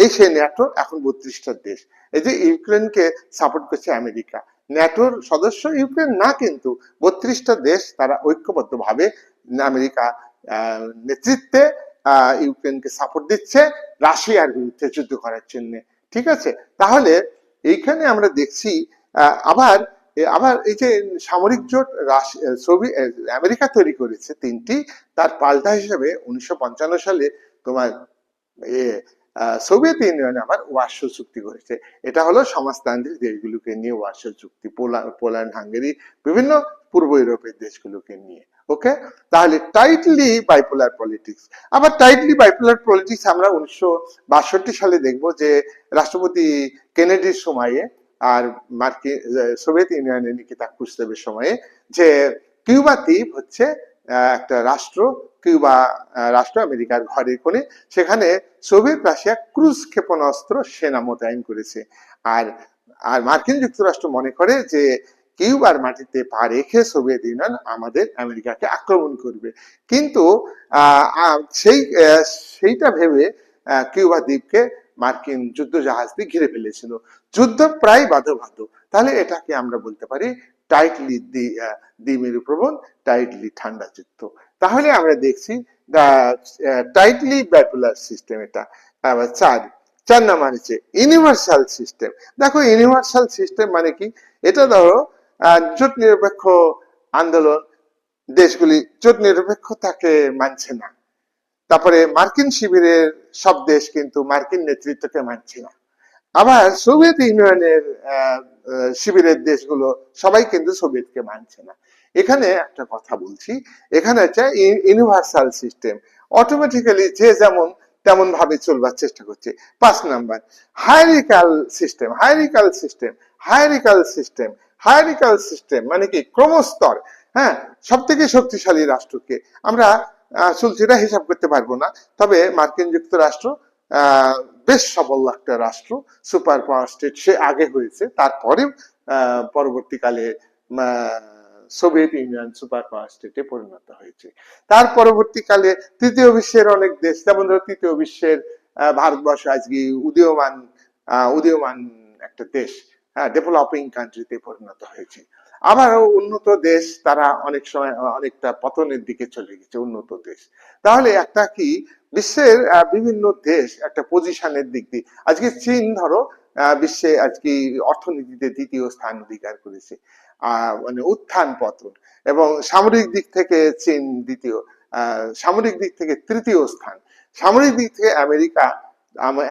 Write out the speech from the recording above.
এই সেই ন্যাটো এখন বত্রিশটা দেশ। এই যে ইউক্রেনকে সাপোর্ট করছে আমেরিকা। ন্যাটোর সদস্য ইউক্রেন না কিন্তু বত্রিশটা দেশ তারা ঐক্যবদ্ধভাবে আমেরিকা নেতৃত্বে ইউক্রেনকে সাপোর্ট দিচ্ছে রাশিয়ার বিরুদ্ধে যুদ্ধ করার জন্য। ঠিক আছে? তাহলে এইখানে আমরা দেখছি আবার আবার এই যে সামরিক জোট আহ, আমেরিকা তৈরি করেছে তিনটি। তার পাল্টা হিসেবে উনিশশো পঞ্চান্ন সালে তোমার সোভিয়েত ইউনিয়ন আবার ওয়ার্সো চুক্তি করেছে। এটা হলো সমাজতান্ত্রিক দেশগুলোকে নিয়ে ওয়ার্সো চুক্তি, পোলা- পোল্যান্ড, হাঙ্গেরি, বিভিন্ন পূর্ব ইউরোপের দেশগুলোকে নিয়ে ওকে তাহলে টাইটলি বাইপোলার পলিটিক্স আবার টাইটলি বাইপোলার পলিটিক্স আমরা উনিশশো বাষট্টি সালে দেখব যে রাষ্ট্রপতি কেনেডির সময়ে আর মার্কিন সোভিয়েত ইউনিয়নের নিকিতা ক্রুশচেভের সময়ে যে কিউবা দ্বীপ হচ্ছে একটা রাষ্ট্র, কিউবা রাষ্ট্র, আমেরিকার ঘরের কোণে। সেখানে সোভিয়েত রাশিয়া ক্রুজ ক্ষেপণাস্ত্র সেনা মোতায়েন করেছে। আর আর মার্কিন যুক্তরাষ্ট্র মনে করে যে কিউবার মাটিতে পা রেখে সোভিয়েত ইউনিয়ন আমাদের আমেরিকাকে আক্রমণ করবে। কিন্তু সেই সেইটা ভেবে কিউবা দ্বীপকে মার্কিন যুদ্ধ জাহাজ দিয়ে ঘিরে ফেলেছিল। যুদ্ধ প্রায় বাধো বাধো তাহলে এটাকে আমরা বলতে পারি টাইটলি দ্বিমেরু প্রবণ টাইটলি ঠান্ডা যুদ্ধ তাহলে আমরা দেখছি টাইটলি ব্যাপুলার সিস্টেম এটা। আবার চার চার নাম্বার হচ্ছে ইউনিভার্সাল সিস্টেম দেখো ইউনিভার্সাল সিস্টেম মানে কি? এটা ধরো জোট নিরপেক্ষ আন্দোলন, দেশগুলি জোট নিরপেক্ষতাকে মানছে না। তারপরে মার্কিন শিবিরের সব দেশ কিন্তু মার্কিন নেতৃত্বকে মানছে না। আবার সোভিয়েত ইউনিয়নের শিবিরের দেশগুলো, সবাই কিন্তু সোভিয়েতকে মানছে না। এখানে একটা কথা বলছি, এখানে হচ্ছে ইউনিভার্সাল সিস্টেম অটোমেটিক্যালি যে যেমন তেমন ভাবে চলবার চেষ্টা করছে। পাঁচ number hierarchical system hierarchical system hierarchical system hierarchical system মানে কি? ক্রমস্তর হ্যাঁ? সব থেকে শক্তিশালী রাষ্ট্রকে। আমরা সুলচিরা হিসাব করতে পারব না, তবে মার্কিন যুক্তরাষ্ট্র বেশ সবল একটা রাষ্ট্র সুপার পাওয়ার স্টেট সে আগে হয়েছে তারপরে পরবর্তীকালে সোভিয়েত ইউনিয়ন সুপার পাওয়ার স্টেটে পরিণত হয়েছে। তার পরবর্তীকালে তৃতীয় বিশ্বের অনেক দেশ, যেমন ধরো তৃতীয় বিশ্বের ভারতবর্ষ আজকে উদীয়মান উদীয়মান একটা দেশ হ্যাঁ ডেভেলপিং কান্ট্রিতে পরিণত হয়েছে। আবারও উন্নত দেশ, তারা অনেক সময় অনেকটা পতনের দিকে চলে গেছে, উন্নত দেশ। তাহলে একটা কি, বিশ্বের বিভিন্ন দেশ একটা পজিশনের দিক দিয়ে, আজকে চীন ধরো বিশ্বে আজকে অর্থনীতিতে দ্বিতীয় স্থান অধিকার করেছে মানে উত্থান পতন, এবং সামরিক দিক থেকে চীন দ্বিতীয় সামরিক দিক থেকে তৃতীয় স্থান, সামরিক দিক থেকে আমেরিকা, আম-